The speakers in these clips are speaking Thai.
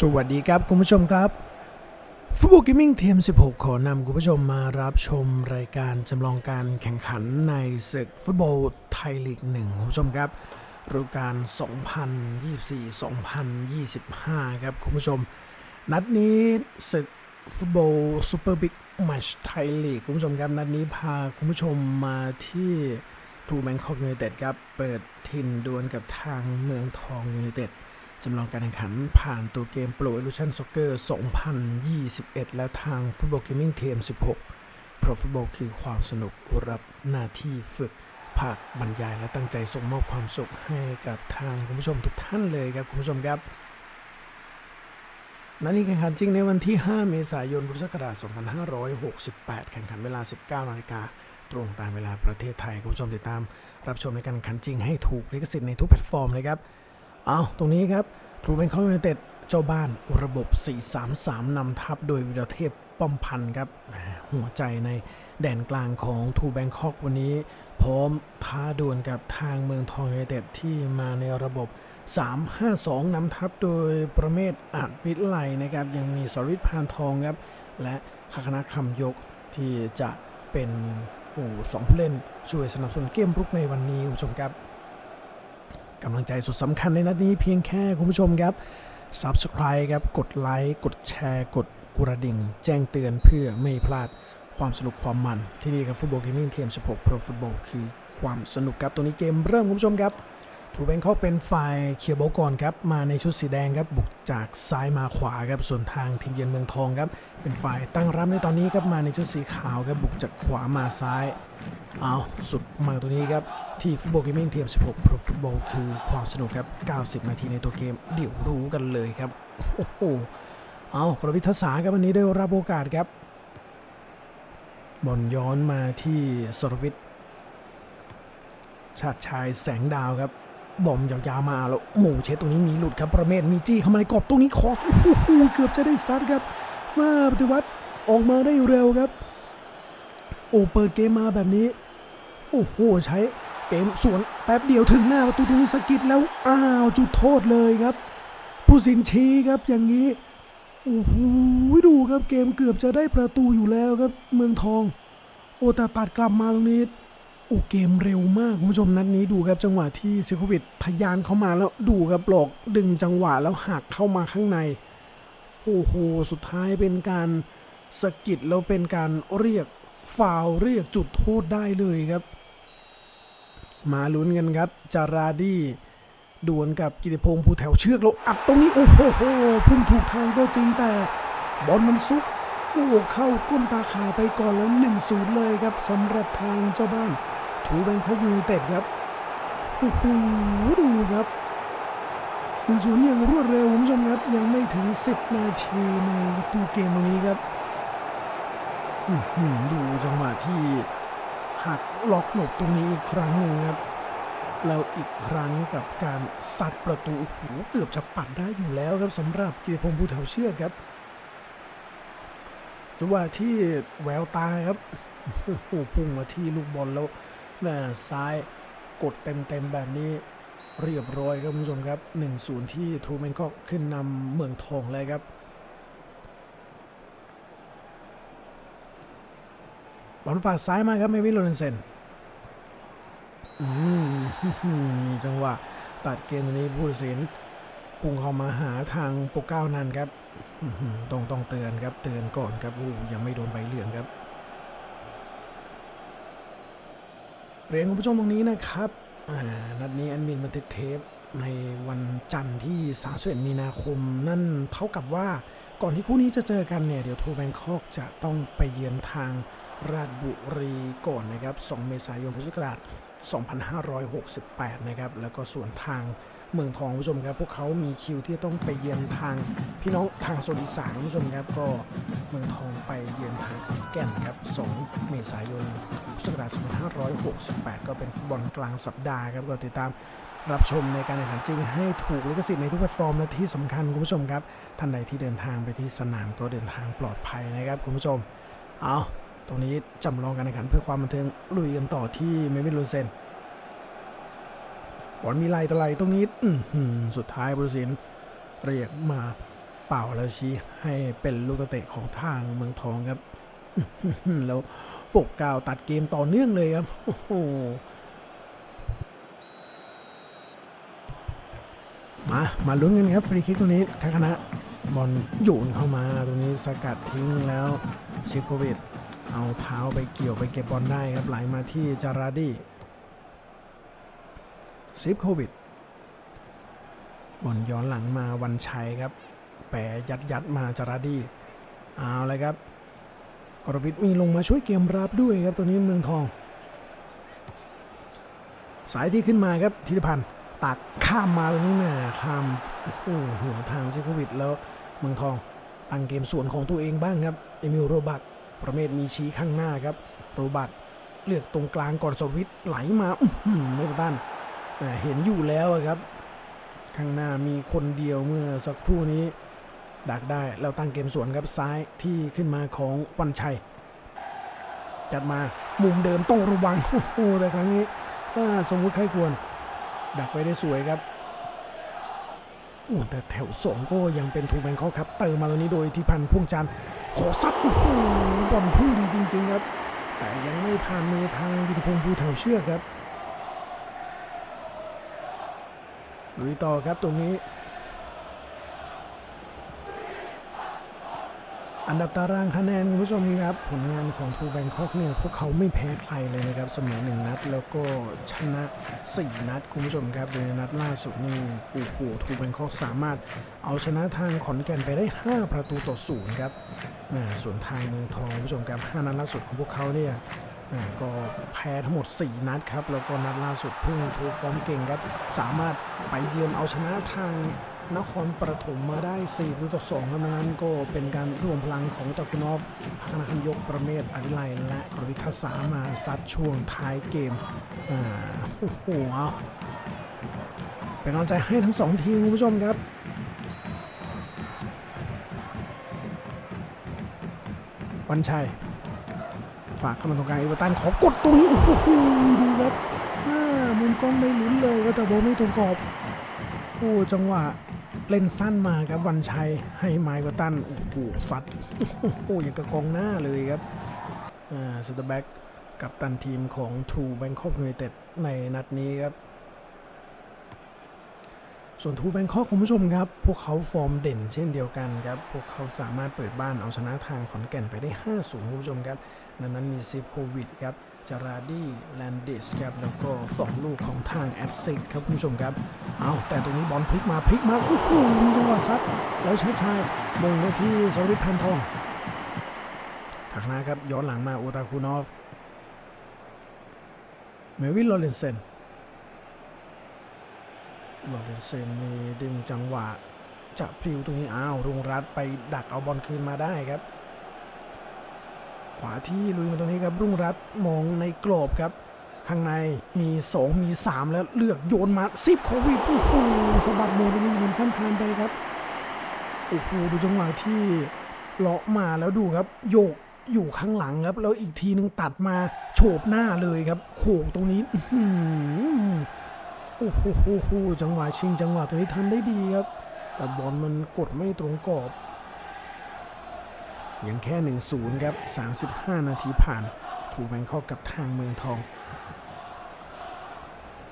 สวัสดีครับ คุณผู้ชมครับฟุตบอลเกมมิ่งเทม 16 ขอนำคุณผู้ชมมารับชมรายการจำลองการแข่งขันในศึกฟุตบอลไทยลีก1คุณผู้ชมครับฤดูกาล 2024-2025 ครับ คุณผู้ชม นัดนี้ศึกฟุตบอลซูเปอร์บิ๊กแมชไทยลีกคุณผู้ชมครับ นัดนี้พาคุณผู้ชมมาที่ทรูแบงคอกยูไนเต็ดครับ เปิดถิ่นดวลกับทางเมืองทองยูไนเต็ด จำลองการแข่งขันผ่านตัวเกม Pro Evolution Soccer 2021 และทาง Football Gaming TM 16 Pro Football คือความสนุกรับหน้าที่ฝึกภาคบรรยายและตั้งใจส่งมอบความสุขให้กับทางคุณผู้ชมทุกท่านเลยครับคุณผู้ชมครับนัดนี้แข่งขันจริงในวันที่ 5 เมษายน พุทธศักราช 2568 แข่งขันเวลา 19 นาฬิกา ตรงตามเวลาประเทศไทย คุณผู้ชมติดตาม รับชมในการแข่งขันจริงให้ถูกลิขสิทธิ์ในทุกแพลตฟอร์มเลยครับ เอาตรงนี้ครับทรูเบนคอ u ยูไนเต็ดเจ้าบ้านระบบ 4-3-3นำทัพโดยวิรเทพป้อมพันธ์ครับ หัวใจในแดนกลางของทูแบงคอกวันนี้ พร้อมท้าดวลกับทางเมืองทองยูไนเต็ดที่มาในระบบ 3-5-2นำทัพโดยประเมศอาจวิไลนะครับ ยังมีสริตพานทองครับ และคคณะคำยกที่จะเป็นโอ้โหสองผู้เล่นช่วยสนับสนุนเกมรุกในวันนี้คุณผู้ชมครับ กำลังใจสุดสำคัญในนัดนี้เพียงแค่คุณผู้ชมครับ Subscribe ครับ กดไลค์ กดแชร์ กดกระดิ่ง แจ้งเตือนเพื่อไม่พลาดความสนุกความมัน ที่นี่ครับฟุตบอลเกมมิ่งทีม16 Pro Football คือความสนุกครับตัวนี้เกมเริ่มคุณผู้ชมครับ ทูเบงเขาเป็นฝ่ายเคียร์บอลก่อนครับมาในชุดสีแดงครับบุกจากซ้ายมาขวาครับส่วนทางทีมเยือนเมืองทองครับเป็นฝ่ายตั้งรับในตอนนี้ครับมาในชุดสีขาวครับบุกจากขวามาซ้ายเอาสุดมาตัวนี้ครับที่ฟุตบอลเกมมิ่งทียม 16 Pro Football คือความสนุกครับ 90 นาทีในตัวเกมเดี๋ยวรู้กันเลยครับโอ้โหเอากรวิทยาศาครับวันนี้ได้รับโอกาสครับบอลย้อนมาที่สรวิทชาติชายแสงดาวครับ บอมยาวๆมาแล้วโอ้เช็ดตรงนี้มีหลุดครับประเมศมีจี้เข้ามาในกรอบตรงนี้คอสโอ้โหเกือบจะได้สตาร์ทครับ มาปฏิวัติออกมาได้เร็วครับ โอ้เปิดเกมมาแบบนี้ โอ้โหใช้เกมสวนแป๊บเดียวถึงหน้าประตูตรงนี้สกิดแล้วอ้าวจุดโทษเลยครับ ผู้สินชี้ครับอย่างนี้โอ้โหดูครับเกมเกือบจะได้ประตูอยู่แล้วครับเมืองทอง โอ้แต่ตัดกลับมาตรงนี้ อ้เกมเร็วมากคุณผู้ชมนัดนี้ดูครับจังหวะที่ซิโควิดทะยานเข้ามาแล้วดูครับหลอกดึงจังหวะแล้วหักเข้ามาข้างใน โอ้โห สุดท้ายเป็นการสะกิดแล้วเป็นการเรียกฟาวเรียกจุดโทษได้เลยครับ มาลุ้นกันครับจาราดีดวลกับกิติพงศ์ภูแถวเชือกแล้วอัดตรงนี้โอ้โหโหพุ่งถูกทางก็จริงแต่บอลมันซุกโอ้เข้าก้นตาข่ายไปก่อนแล้ว1-0เลยครับสำหรับทางเจ้าบ้าน ถูแบงคอกยูไนเต็ดครับโอ้โหดูครับหนึ่งศูนย์อย่างรวดเร็วคุณผู้ชมครับ ยังไม่ถึง 10 นาทีในตัวเกมตรงนี้ครับดูจังหวะที่หักล็อกหลบตรงนี้อีกครั้งหนึ่งครับแล้วอีกครั้งกับการซัดประตูโอ้โหเกือบจะปัดได้อยู่แล้วครับสำหรับเกียรพงศ์ภูแถวเชือกครับจังหวะที่แววตาครับโอ้โหพุ่งมาที่ลูกบอลแล้ว แม่ซ้ายกดเต็มๆแบบนี้เรียบร้อยครับคุณผู้ชมครับ 1-0 ที่ทรูแมนก็ขึ้นนำเมืองทองเลยครับ บอลฝากซ้ายมาครับเมวินโรเนนเซนมีจังหวะตัดเกมตรงนี้ผู้ตัดสินพุ่งเข้ามาหาทางโปรเก้านันครับ ต้องต้องเตือนครับเตือนก่อนครับอู้ยังไม่โดนใบเหลืองครับ เรียนคุณผู้ชมตรงนี้นะครับนัดนี้แอดมินมาเทปในวันจันทร์ที่31มีนาคม นั่นเท่ากับว่าก่อนที่คู่นี้จะเจอกันเนี่ย เดี๋ยวทูแบงคอกจะต้องไปเยือนทางราชบุรีก่อนนะครับ 2 เมษายนพุทธศักราช2568 นะครับ แล้วก็ส่วนทาง เมืองทองคุณผู้ชมครับ พวกเขามีคิวที่ต้องไปเยือนทางพี่น้องทางโซนอีสานคุณผู้ชมครับ ก็เมืองทองไปเยือนทางขอนแก่นครับ 2 เมษายนพุทธศักราช2568 ก็เป็นฟุตบอลกลางสัปดาห์ครับ ก็ติดตามรับชมในการแข่งขันจริงให้ถูกลิขสิทธิ์ในทุกแพลตฟอร์มและที่สำคัญคุณผู้ชมครับ ท่านใดที่เดินทางไปที่สนามก็เดินทางปลอดภัยนะครับคุณผู้ชม เอาตรงนี้จำลองการแข่งขันเพื่อความบันเทิงลุยกันต่อที่เมวินลูเซน บอลมีไหลตะไลตรงนี้สุดท้ายบรูสินเรียกมาเป่าแล้วชี้ให้เป็นลูกเตะของทางเมืองทองครับ แล้วปกกาวตัดเกมต่อเนื่องเลยครับโอ้โหมา มาลุ้นกันครับฟรีคิกตรงนี้ทางคณะบอลโยนเข้ามาตรงนี้สกัดทิ้งแล้วซิโควิดเอาเท้าไปเกี่ยวไปเก็บบอลได้ครับไหลมาที่จาราดี ซิฟโควิดบอลย้อนหลังมาวันชัยครับ แปรยัดยัดมาจาราดีเอาเลยครับกรวิทมีลงมาช่วยเกมรับด้วยครับตัวนี้เมืองทอง สายที่ขึ้นมาครับธิติพันธ์ตักข้ามมาตรงนี้แม่ข้ามโอ้หัวทางซิโควิดแล้วเมืองทองตั้งเกมส่วนของตัวเองบ้างครับเอมิลโรบักประเมศมีชี้ข้างหน้าครับโรบัตเลือกตรงกลางก่อนสวิตไหลมาอื้อหือเมกตัน เห็นอยู่แล้วครับ ข้างหน้ามีคนเดียวเมื่อสักครู่นี้ ดักได้แล้วตั้งเกมสวนครับซ้ายที่ขึ้นมาของวันชัย จัดมามุมเดิมต้องระวังโอ้โหแต่ครั้งนี้สมมุติใครควร ดักไว้ได้สวยครับโอ้แต่แถวสองก็ยังเป็นทูแบงคอกครับ เติมมาตรงนี้โดยที่พันธ์พ่วงจันทร์ขอซัดโอ้โหบอลพุ่งดีจริง ๆ ครับ แต่ยังไม่ผ่านมือทางกิติพงศ์ภูแถวเชือกครับ ลุยต่อครับตรงนี้ อันดับตารางคะแนนคุณผู้ชมครับ ผลงานของทูแบงคอกเนี่ยพวกเขาไม่แพ้ใครเลยนะครับเสมอหนึ่งนัด แล้วก็ชนะ 4 นัดคุณผู้ชมครับโดยในนัดล่าสุดนี่โอ้โหทูแบงคอกสามารถเอาชนะทางขอนแก่นไปได้ 5 ประตูต่อศูนย์ครับแม่ส่วนทางเมืองทองคุณผู้ชมครับ5นัดล่าสุดของพวกเขาเนี่ย ก็แพ้ทั้งหมด 4 นัดครับ แล้วก็นัดล่าสุดเพิ่งโชว์ฟอร์มเก่งครับ สามารถไปเยือนเอาชนะทางนครปฐมมาได้4ประตูต่อ2ครับงนั้นก็เป็นการรวมพลังของตะกุนอฟพักนักยกประเมศอวิไลและกริทัศสามาซัดช่วงท้ายเกมอ่าโอ้โหเอาเป็นกำลังใจให้ทั้งสองทีมคุณผู้ชมครับวันชัย ฝากเข้ามาตรงกลางอีเวอร์ตันขอกดตรงนี้ โอ้โหดูครับอ่ามุมกล้องไม่ลุ้นเลยก็แต่บไม่ตรงกรอบโอ้จังหวะเล่นสั้นมาครับวันชัยให้ไมค์วัตตันโอ้โหซัดโอ้ย่างกระกองหน้าเลยครับอ่าสตอร์แบ็กกับตันทีมของ True Bangkok United ในนัดนี้ครับส่วน True Bangkok คุณผู้ชมครับ พวกเขาฟอร์มเด่นเช่นเดียวกันครับ พวกเขาสามารถเปิดบ้านเอาชนะทางขอนแก่นไปได้ 5-0 คุณผู้ชมครับ นั้นนั้นมีซีฟโควิดครับจาราดี้แลนดิสครับแล้วก็ 2 ลูกของทางแอดซิกครับคุณผู้ชมครับ เอาแต่ตรงนี้บอลพลิกมาพลิกมาโอ้โหมีจังหวะซัดแล้วช้าชามงมาที่สริตแพนทองถักหน้าครับ ย้อนหลังมาอูตาคูนอฟ เมวินโรเลนเซนโรเลนเซนมีดึงจังหวะจะพลิวตรงนี้อ้าวรุงรัตน์ไปดักเอาบอลคืนมาได้ครับ ขวาที่ลุยมาตรงนี้ครับรุ่งรัตมองในกรอบครับ ข้างในมี 2 มี 3 แล้วเลือกโยนมาซิปโควิดโอ้โหสะบัดมือไปนิดเห็นข้ามคานไปครับโอ้โหดูจังหวะที่เลาะมาแล้วดูครับ โยกอยู่ข้างหลังครับ แล้วอีกทีนึงตัดมาโฉบหน้าเลยครับ โขกตรงนี้โอ้โหจังหวะชิง จังหวะตรงนี้ทำได้ดีครับ แต่บอลมันกดไม่ตรงกรอบ ยังแค่ 1-0 ครับ 35 นาทีผ่าน ถูกแบงคอกกับทางเมืองทอง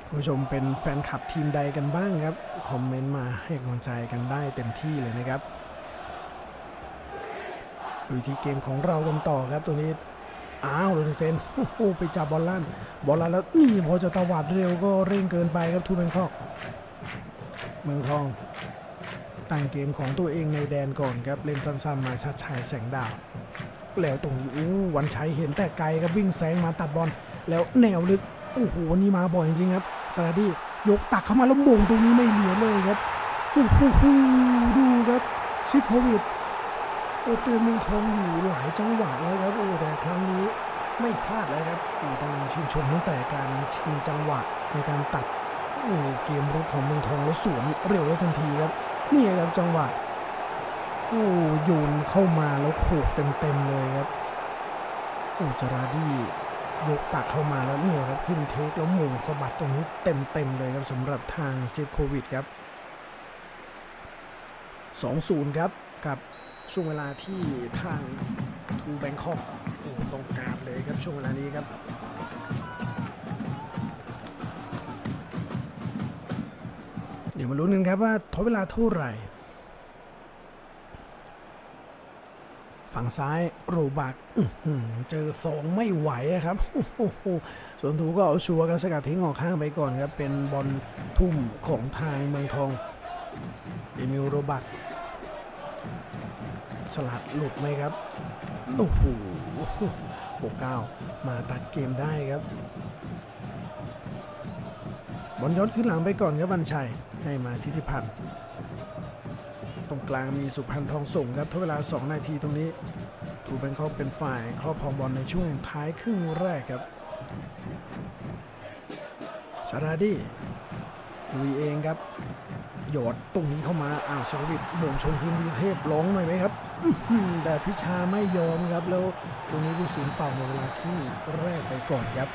คุณผู้ชมเป็นแฟนคลับทีมใดกันบ้างครับ คอมเมนต์มาให้กำลังใจกันได้เต็มที่เลยนะครับดูที่เกมของเรากันต่อครับตัวนี้อ้าวโรนเซนโอ้โหไปจับบอลลั่น บอลลั่นแล้วนี่พอจะตวาดเร็วก็เร่งเกินไปครับทูแบงคอก เมืองทอง ตั้งเกมของตัวเองในแดนก่อนครับเล่นสั้นๆมาชัดชัยแสงดาว แล้วตรงนี้อู้วันชัยเห็นแต่ไกลครับวิ่งแซงมาตัดบอลแล้วแนวลึกโอ้โหวันนี้มาบ่อยจริงๆครับซาราดี้ยกตักเข้ามาแล้วบงตรงนี้ไม่เหลือเลยครับโอ้โหดูครับซิโควิดโอ้เตือนเมืองทองอยู่หลายจังหวะแล้วครับโอ้แต่ครั้งนี้ไม่พลาดแล้วครับโอ้ต้องชื่นชมตั้งแต่การชิงจังหวะในการตัดโอ้เกมรุกของเมืองทองแล้วสวนเร็วได้ทันทีครับ นี่ครับจังหวะโอ้โยนเข้ามาแล้วโขกเต็มๆเลยครับโอ้จาราดี้ยกตักเข้ามาแล้วเนี่ยครับขึ้นเทคแล้วหมงสะบัดตรงนี้เต็มๆเลยครับสำหรับทางเซฟโควิดครับ 2-0 ครับกับช่วงเวลาที่ทางทูแบงคอกโอ้ตรงกลารเลยครับช่วงเวลานี้ครับ ดี๋ยวมาลุ้นกันครับว่าทดเวลาเท่าไหร่ ฝั่งซ้ายโรบักเจอสองไม่ไหวครับ ส่วนถูก็เอาชัวร์กันสกัดทิ้งออกข้างไปก่อนครับ เป็นบอลทุ่มของทางเมืองทองเอมิลโรบักสลัดหลุดไหมครับ โอ้โหหกเก้ามาตัดเกมได้ครับ บอลย้อนขึ้นหลังไปก่อนครับบัญชัยให้มาทิติพันธ์ตรงกลางมีสุพันธ์ทองส่งครับทดเวลา 2 นาทีตรงนี้ถูกเป็นเขาเป็นฝ่ายครอบครองบอลในช่วงท้ายครึ่งแรกครับสาราดีลุยเองครับ หยอดตรงนี้เข้ามาอ้าวสวิตมงชงคืนวิเทพร้องหน่อยไหมครับแต่พิชาไม่ยอมครับแล้วตรงนี้ผู้สินเป่าหมดเวลาครึ่แรกไปก่อนครับ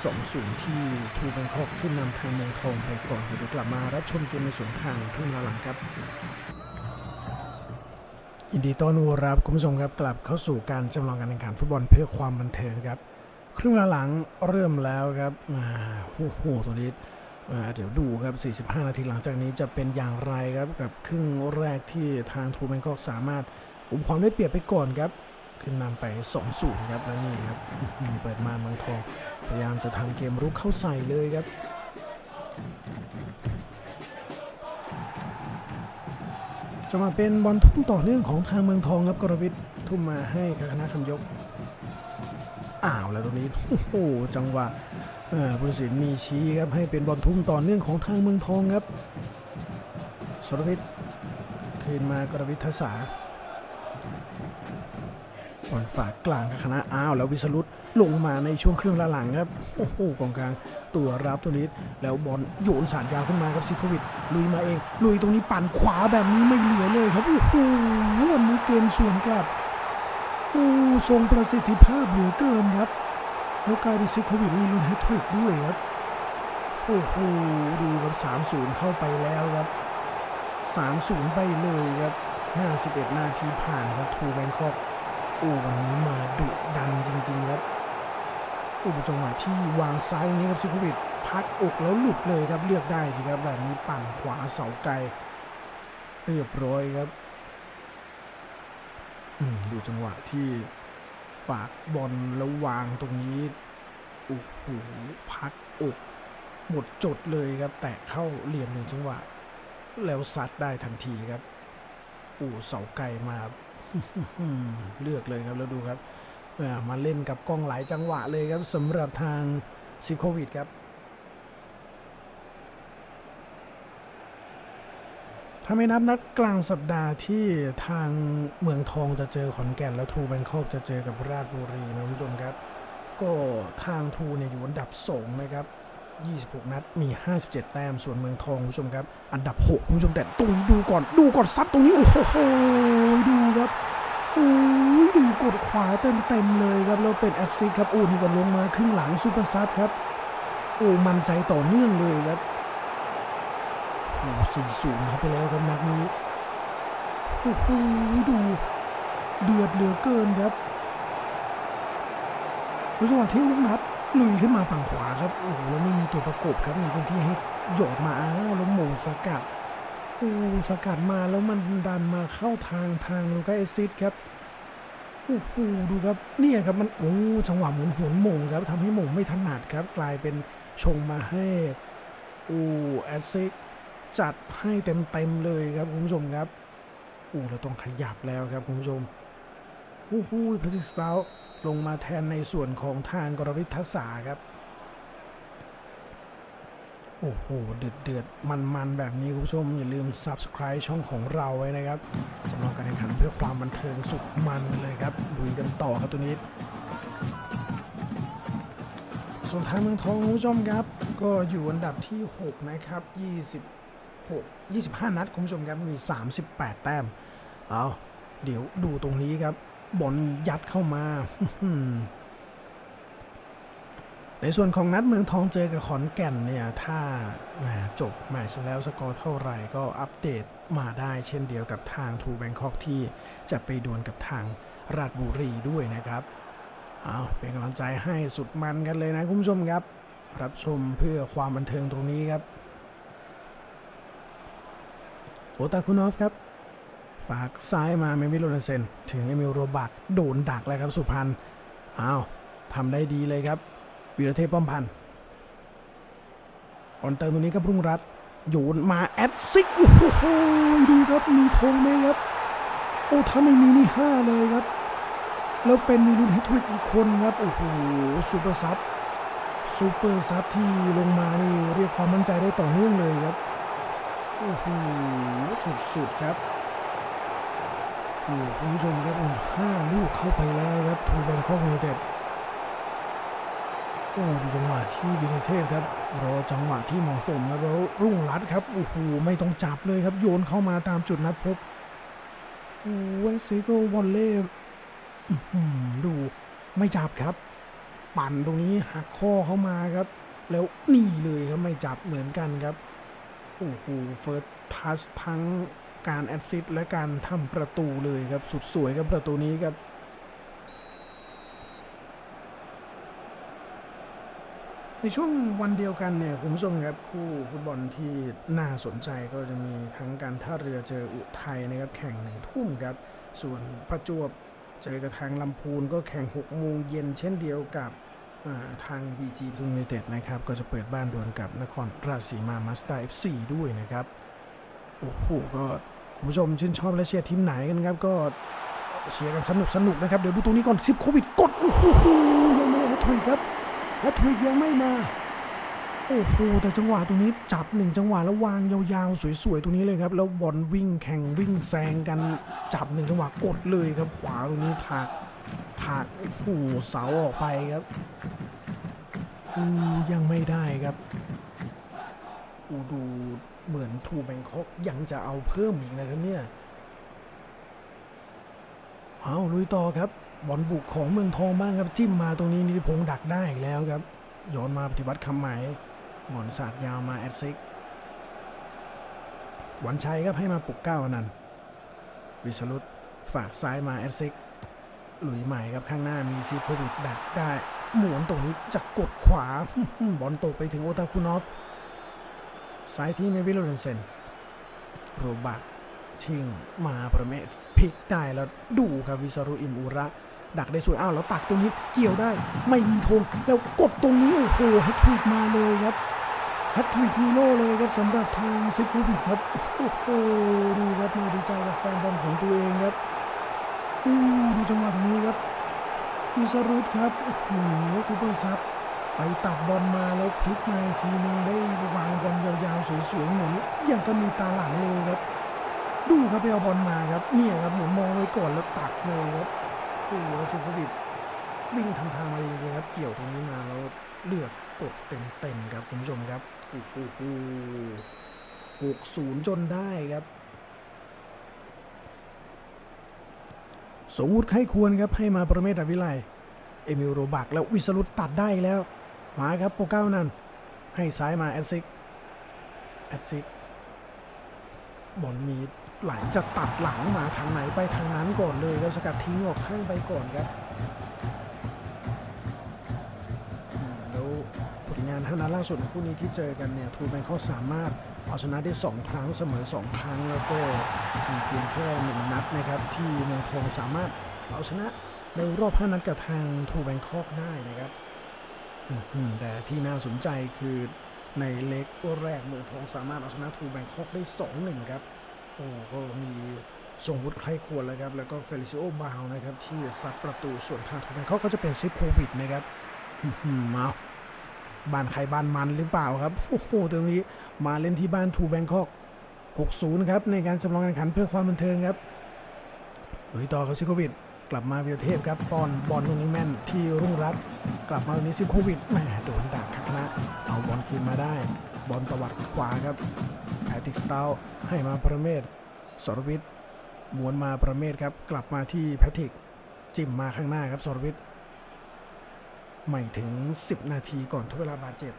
2-0 ที่ทูแบงคอกขึ้นนำทางเมืองทองไปก่อนเดี๋ยวกลับมารับชมเกมในสวนทางครึ่งเวลาหลังครับยินดีต้อนรับคุณผู้ชมครับกลับเข้าสู่การจำลองการแข่งขันฟุตบอลเพื่อความบันเทิงครับ ครึ่งเวลาหลังเริ่มแล้วครับโอ้โหตัวนี้เดี๋ยวดูครับ 45 นาทีหลังจากนี้จะเป็นอย่างไรครับกับครึ่งแรกที่ทางทูแบงคอกสามารถอุมความได้เปรียบไปก่อนครับ ขึ้นนำไป2-0ครับแล้วนี่ครับเปิดมาเมืองทองพยายามจะทำเกมรุกเข้าใส่เลยครับจะมาเป็นบอลทุ่มต่อเนื่องของทางเมืองทองครับกรวิทย์ทุ่มมาให้คณะคำยกอ้าวแล้วตรงนี้โอ้โหจังหวะผู้ตัดสินมีชี้ครับให้เป็นบอลทุ่มต่อเนื่องของทางเมืองทองครับสรวิทย์คืนมากรวิทย์ทศา บอลฝากกลางกับคณะอ้าวแล้ววิสรุตลงมาในช่วงครึ่งลาหลังครับโอ้โหกองกลางตัวรับตัวนี้แล้วบอลโยนสารยาวขึ้นมาครับซิโควิดลุยมาเอง ลุยตรงนี้ปั่นขวาแบบนี้ไม่เหลือเลยครับโอ้โหวันนี้เกมส่วนกลับโอ้ทรงประสิทธิภาพเหลือเกินครับแล้วกลายเป็นซิโควิดมีลุ้นแฮตทริกด้วยครับโอ้โหดูครับ3-0เข้าไปแล้วครับ3-0ไปเลยครับ 51 นาทีผ่านครับทูแบงคอก โอ้วันนี้มาดุดันจริงๆครับโอ้จังหวะที่วางซ้ายนี้ครับซิโควิดพักอกแล้วหลุดเลยครับเลือกได้สิครับแบบนี้ปั่นขวาเสาไกลเรียบร้อยครับอดูจังหวะที่ฝากบอลแล้ววางตรงนี้โอ้โหพักอกหมดจดเลยครับ แตะเข้าเหลี่ยมหนึ่งจังหวะ แล้วซัดได้ทันทีครับโอ้เสาไกลมา เลือกเลยครับแล้วดูครับมาเล่นกับกล้องหลายจังหวะเลยครับสำหรับทางซิโควิดครับ ถ้าไม่นับนัดกลางสัปดาห์ที่ทางเมืองทองจะเจอขอนแก่น แล้วทูแบงคอกจะเจอกับราชบุรีนะคุณผู้ชมครับ ก็ทางทูเนี่ยอยู่อันดับ2นะครับ 26 นัดมี 57 แต้มส่วนเมืองทองคุณผู้ชมครับ อันดับ 6 คุณผู้ชมแต่ตรงนี้ดูก่อนดูก่อนซัดตรงนี้โอ้โหดูครับโอ้ยดูกดขวาเต็มๆเลยครับแล้วเป็นแอดซิสครับโอ้นี่ก็ลงมาครึ่งหลังซูเปอร์ซับครับโอ้มันใจต่อเนื่องเลยครับโอ้สี่ศูนย์เข้าไปแล้วครับนัดนี้โอ้โหดูเดือดเหลือเกินครับรู้จังหวะที่ลูกนัด ลุยขึ้นมาฝั่งขวาครับโอ้โหแล้วไม่มีตัวประกบครับมีพื้นที่ให้หยดมาอ้าวแล้วโมงสกัดโอ้สกัดมาแล้วมันดันมาเข้าทางทางลูกาเอซิสครับโอ้โหดูครับเนี่ยครับมันโอ้จังหวะเหมือนหวนโมงครับทำให้โมงไม่ถนัดครับ กลายเป็นชงมาให้โอ้แอซิสจัดให้เต็มๆเลยครับคุณผู้ชมครับโอ้เราต้องขยับแล้วครับคุณผู้ชมฮู้ฮู้พัสิสตาล ลงมาแทนในส่วนของทางกรวิทศาครับ โอ้โห เดือดเดือดมันมันๆ แบบนี้คุณผู้ชม อย่าลืม subscribe ช่องของเราไว้นะครับจำลองการแข่งขันเพื่อความบันเทิงสุดมันเลยครับลุยกันต่อครับตัวนี้ส่วนทางเมืองทองคุณผู้ชมครับ ก็อยู่อันดับที่ 6 นะครับ 26 25 นัดคุณผู้ชมครับ มี 38 แต้ม เอาเดี๋ยวดูตรงนี้ครับ บอลยัดเข้ามาในส่วนของนัดเมืองทองเจอกับขอนแก่นเนี่ย ถ้าจบแมตช์แล้วสกอร์เท่าไหร่ก็อัปเดตมาได้เช่นเดียวกับทางทูแบงคอกที่จะไปดวลกับทางราชบุรีด้วยนะครับเอาเป็นกำลังใจให้สุดมันกันเลยนะคุณผู้ชมครับ รับชมเพื่อความบันเทิงตรงนี้ครับโอตาคุนอฟครับ ฝากซ้ายมาเมวิโรนันเซน ถึงเอมิลโรบักโดนดักแล้วครับสุพรรณอ้าวทำได้ดีเลยครับวีรเทพป้อมพันธ์ออนเติมตรงนี้ครับรุ่งรัตโยนมาแอดซิกโอ้โหดูครับมีธงไหมครับ โอ้ถ้าไม่มีนี่ห้าเลยครับ แล้วเป็นมีลุ้นแฮตทริกอีกคนครับโอ้โหซูเปอร์ซับซูเปอร์ซับที่ลงมานี่เรียกความมั่นใจได้ต่อเนื่องเลยครับโอ้โหสุดๆครับ อ้คุณผู้ชมครับโอ้ห้าลูกเข้าไปแล้วครับทูแบงคอกยูไนเต็ดโอ้ดูจังหวะที่วินเทพครับรอจังหวะที่เหมาะสมครับแล้วรุ่งรัดครับโอ้โหไม่ต้องจับเลยครับโยนเข้ามาตามจุดนัดพบโอ้เซโกวอลเล่ดูไม่จับครับ ปั่นตรงนี้หักข้อเข้ามาครับ แล้วนี่เลยครับไม่จับเหมือนกันครับโอ้โหเฟิร์สทัชทั้ง การแอดซิสต์และการทำประตูเลยครับสุดสวยครับประตูนี้ครับในช่วงวันเดียวกันเนี่ยคุณผู้ชมครับคู่ฟุตบอลที่น่าสนใจก็จะมีทั้งการท่าเรือเจออุทัยนะครับแข่งหนึ่งทุ่มครับส่วนประจวบเจอกับทางลำพูนก็แข่ง6โมงเย็นเช่นเดียวกับทาง BG ยูไนเต็ดนะครับก็จะเปิดบ้านดวลกับนครราชสีมามาสเตอร์ FC ด้วยนะครับ โอ้โหก็คุณผู้ชมชื่นชอบและเชียร์ทีมไหนกันครับ ก็เชียร์กันสนุกสนุกนะครับ เดี๋ยวดูตรงนี้ก่อนซิปโควิดกดโอ้โหยังไม่ได้แฮตทริกครับแฮตทริกยังไม่มาโอ้โหแต่จังหวะตรงนี้จับหนึ่งจังหวะแล้ววางยาวๆสวยๆตรงนี้เลยครับแล้วบอลวิ่งแข่งวิ่งแซงกันจับหนึ่งจังหวะกดเลยครับ ขวาตรงนี้ถากถากโอ้โหเสาออกไปครับยังไม่ได้ครับอูดู เหมือนทูแบงคอกยังจะเอาเพิ่มอีกนะครับเนี่ยเอาลุยต่อครับบอลบุกของเมืองทองบ้างครับจิ้มมาตรงนี้นิติพงษ์ดักได้อีกแล้วครับย้อนมาปฏิวัติคำไหมหมอนสาดยาวมาแอดซิกวันชัยครับให้มาปลุกเก้านันวิสรุตฝากซ้ายมาแอดซิกหลุยใหม่ครับข้างหน้ามีซีโควิดดักได้หมวนตรงนี้จะกดขวาบอลตกไปถึงโอตาคุนอฟ ซ้ายที่เมวิลโลนเซนโรบักชิงมาประเมศพลิกได้แล้วดูครับวิสรุอิมอุระ ดักได้สวยอ้าวแล้วตักตรงนี้เกี่ยวได้ไม่มีธงแล้วกดตรงนี้โอ้โหแฮตทริกมาเลยครับแฮตทริกฮีโร่เลยครับสำหรับทางซิคูบิดครับโอ้โหดูครับมาดีใจกับแฟนบอลของตัวเองครับอู้ดูจังหวะตรงนี้ครับวิสรุตครับโอ้โหซูเปอร์ซับ ไปตัดบอลมาแล้วพลิกมาอีกทีนึงได้วางบอลยาวๆสวยๆเหมือนอย่างก็มีตาหลังเลยครับ ดูครับไปเอาบอลมาครับเนี่ยครับหมุนมองไว้ก่อนแล้วตักเลยครับโอ้โหแล้วซูเปอร์บิดวิ่งทำทางมาจริงๆครับ เกี่ยวตรงนี้มาแล้วเลือกกดเต็มๆครับคุณผู้ชมครับโอ้โหหกศูนย์จนได้ครับสมมุติใครควรครับให้มาประเมศดัวิไล เอมิลโรบักแล้ววิสรุตตัดได้แล้ว มาครับโปรเก้านั่น ให้ซ้ายมาแอดซิกแอดซิกบอลมีไหลจะตัดหลังมาทางไหนไปทางนั้นก่อนเลยครับสกัดทิ้งออกข้างไปก่อนครับแล้วผลงานท่านั้นล่าสุดคู่นี้ที่เจอกันเนี่ยทูแบงเขาสามารถเอาชนะได้ 2 ครั้งเสมอ 2 ครั้งแล้วก็มีเพียงแค่หนึ่งนัดนะครับ ที่เมืองทองสามารถเอาชนะในรอบ 5 นัดกับทางทูแบงคอกได้นะครับ แต่ที่น่าสนใจคือในเล็กแรกเมืองทองสามารถเอาชนะทูแบงคอกได้ 2-1 ครับ โอ้ก็มีทรงวุฒิใครควรแล้วครับ แล้วก็เฟลิซิโอบาวนะครับ ที่ซัดประตูส่วนทางทูแบงคอกก็จะเป็นซิปโควิดนะครับอื้อหือเอาบ้านใครบ้านมันหรือเปล่าครับ โอ้โหตรงนี้มาเล่นที่บ้านทูแบงคอก 60 ครับ ในการจำลองการแข่งขันเพื่อความบันเทิงครับลุยต่อกับซิโควิด กลับมาวิรเทพครับปอนบอลตรงนี้แม่นที่รุ่งรัตกลับมาตรงนี้ซิโควิดแหมโดนดักคณะเอาบอลคืนมาได้ บอลตวัดขวาครับแพทิกสตาลให้มาประเมศสรวิทย์หมวนมาประเมศครับ กลับมาที่แพทริกจิ้มมาข้างหน้าครับสรวิทย์ไม่ถึง 10 นาทีก่อนทดเวลาบาดเจ็บ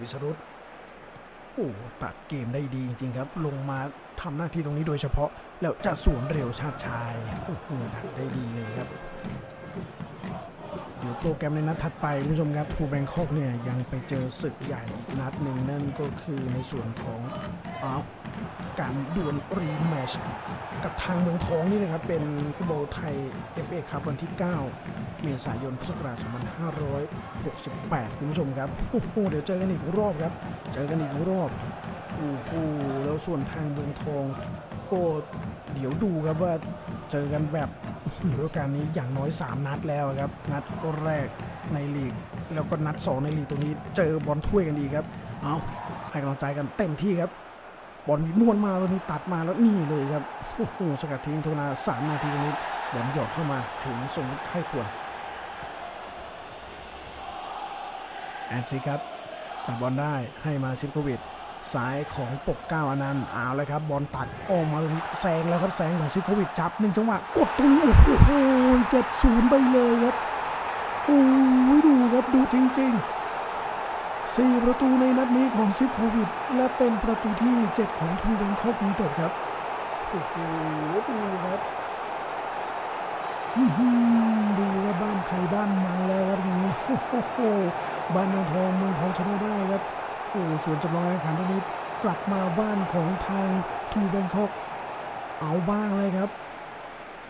วิสรุต โอ้ตัดเกมได้ดีจริงๆครับ ลงมาทำหน้าที่ตรงนี้โดยเฉพาะ แล้วจะสวนเร็วชาติชายโอ้โหดักได้ดีเลยครับ เดี๋ยวโปรแกรมในนัดถัดไปคุณผู้ชมครับทูแบงคอกเนี่ยยังไปเจอศึกใหญ่อีกนัดหนึ่งนั่นก็คือในส่วนของอ้าว การดวลรีแมชกับทางเมืองทองนี่นะครับ เป็นฟุตบอลไทย FA ครับวันที่ 9 เมษายนพุทธศักราช2568 คุณผู้ชมครับโอ้โหเดี๋ยวเจอกันอีกรอบครับ เจอกันอีกรอบโอ้โหแล้วส่วนทางเมืองทองก็เดี๋ยวดูครับว่าเจอกันแบบฤดูกาลนี้อย่างน้อย 3 นัดแล้วครับ นัดแรกในลีก แล้วก็นัด 2 ในลีกตรงนี้ เจอบอลถ้วยกันดีครับ เอาให้กำลังใจกันเต็มที่ครับ บอลม้วนมาตรงนี้ตัดมาแล้วนี่เลยครับโอ้โหสกัดทิ้งโทนาสามนาทีนี้บอลหยอดเข้ามาถึงทรงให้ควรแอนซีครับจับบอลได้ให้มาซิปโควิดซ้ายของปกเก้าอนันต์เอาเลยครับ บอลตัดออกมาตรงนี้แซงแล้วครับแซงของซิปโควิดจับหนึ่งจังหวะกดตรงนี้โอ้โหเจ็ดศูนย์ไปเลยครับโอ้ยดูครับดูจริง ๆ สี่ประตูในนัดนี้ของซิปโควิด และเป็นประตูที่ 7 ของทูเบงคอกยูไนเต็ดครับ โอ้โหดูครับอื้อหือดูว่าบ้านใครบ้านมันแล้วครับอย่างนี้โอ้โหบ้านเมืองทองเมืองทองชนะได้ครับโอ้ส่วนจำลองการแข่งขันตรงนี้กลับมาบ้านของทางทูเบงคอกเอาบ้างเลยครับ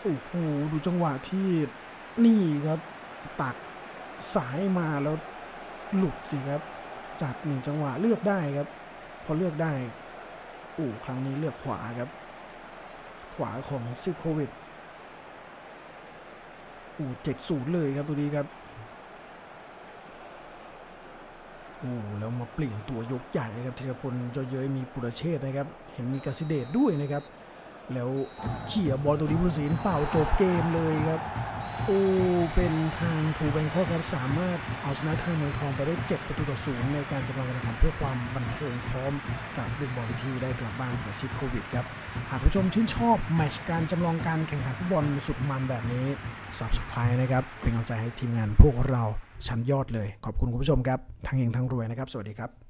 โอ้โหดูจังหวะที่นี่ครับ ตักสายมาแล้วหลุดสิครับ จับหนึ่งจังหวะเลือกได้ครับ พอเลือกได้อู้ครั้งนี้เลือกขวาครับ ขวาของซิโควิดอู้เจ็ดศูนย์เลยครับตัวนี้ครับโอ้แล้วมาเปลี่ยนตัวยกใหญ่นะครับธีรพลเยอะเย้ยมีปุรเชษนะครับ เห็นมีกาซิเดตด้วยนะครับ แล้วเขี่ยบอลตัวนี้ผู้สินเป่าจบเกมเลยครับ โอ้ เป็นทางทูแบงคอกครับสามารถเอาชนะทางเมืองทองไปได้ 7 ประตูต่อศูนย์ในการจำลองการแข่งขันเพื่อความบันเทิงพร้อมกับลูกบอลที่ได้กลับบ้านของซิปโควิดครับ หากผู้ชมชื่นชอบแมชการจำลองการแข่งขันฟุตบอลสุดมันแบบนี้ Subscribe นะครับ เป็นกำลังใจให้ทีมงานพวกเราชั้นยอดเลย ขอบคุณคุณผู้ชมครับทั้งเฮงทั้งรวยนะครับ สวัสดีครับ